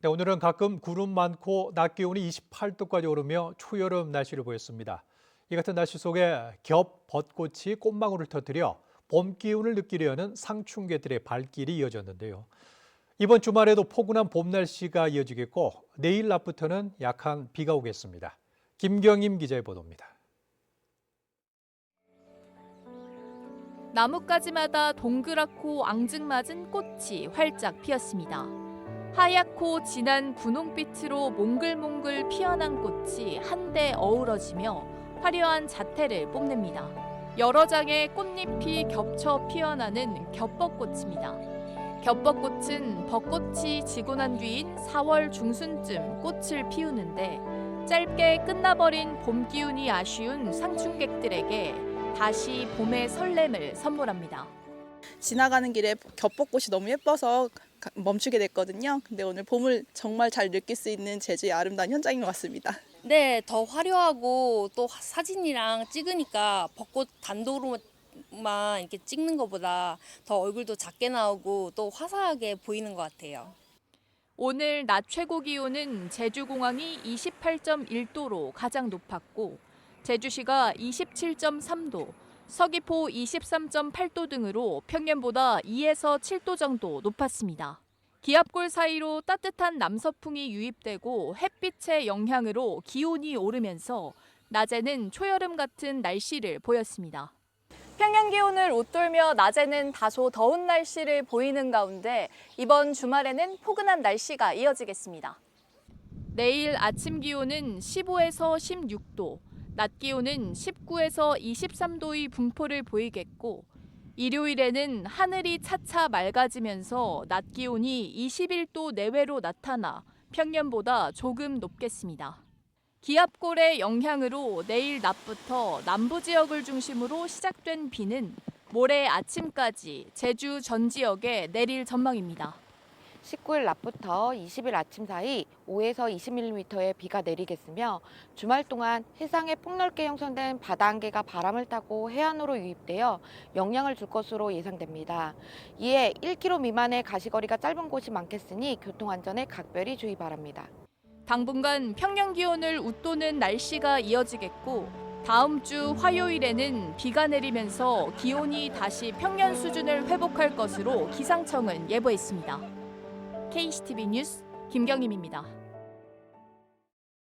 네, 오늘은 가끔 구름 많고 낮 기온이 28도까지 오르며 초여름 날씨를 보였습니다. 이 같은 날씨 속에 겹 벚꽃이 꽃망울을 터뜨려 봄 기운을 느끼려는 상충개들의 발길이 이어졌는데요. 이번 주말에도 포근한 봄 날씨가 이어지겠고 내일 낮부터는 약한 비가 오겠습니다. 김경임 기자의 보도입니다. 나뭇가지마다 동그랗고 앙증맞은 꽃이 활짝 피었습니다. 하얗고 진한 분홍빛으로 몽글몽글 피어난 꽃이 한데 어우러지며 화려한 자태를 뽐냅니다. 여러 장의 꽃잎이 겹쳐 피어나는 겹벚꽃입니다. 겹벚꽃은 벚꽃이 지고 난 뒤인 4월 중순쯤 꽃을 피우는데 짧게 끝나버린 봄 기운이 아쉬운 상춘객들에게 다시 봄의 설렘을 선물합니다. 지나가는 길에 겹벚꽃이 너무 예뻐서 가- 멈추게 됐거든요. 근데 오늘 봄을 정말 잘 느낄 수 있는 제주의 아름다운 현장인 것 같습니다. 네, 더 화려하고 또 화- 사진이랑 찍으니까 벚꽃 단독으로만 이렇게 찍는 것보다 더 얼굴도 작게 나오고 또 화사하게 보이는 것 같아요. 오늘 낮 최고 기온은 제주공항이 28.1도로 가장 높았고 제주시가 27.3도, 서귀포 23.8도 등으로 평년보다 2에서 7도 정도 높았습니다. 기압골 사이로 따뜻한 남서풍이 유입되고 햇빛의 영향으로 기온이 오르면서 낮에는 초여름 같은 날씨를 보였습니다. 평년 기온을 웃돌며 낮에는 다소 더운 날씨를 보이는 가운데 이번 주말에는 포근한 날씨가 이어지겠습니다. 내일 아침 기온은 15에서 16도, 낮 기온은 19에서 23도의 분포를 보이겠고 일요일에는 하늘이 차차 맑아지면서 낮 기온이 21도 내외로 나타나 평년보다 조금 높겠습니다. 기압골의 영향으로 내일 낮부터 남부 지역을 중심으로 시작된 비는 모레 아침까지 제주 전 지역에 내릴 전망입니다. 19일 낮부터 20일 아침 사이 5에서 20mm의 비가 내리겠으며 주말 동안 해상에 폭넓게 형성된 바다 안개가 바람을 타고 해안으로 유입되어 영향을 줄 것으로 예상됩니다. 이에 1km 미만의 가시거리가 짧은 곳이 많겠으니 교통안전에 각별히 주의 바랍니다. 당분간 평년 기온을 웃도는 날씨가 이어지겠고 다음 주 화요일에는 비가 내리면서 기온이 다시 평년 수준을 회복할 것으로 기상청은 예보했습니다. KCTV 뉴스 김경임입니다.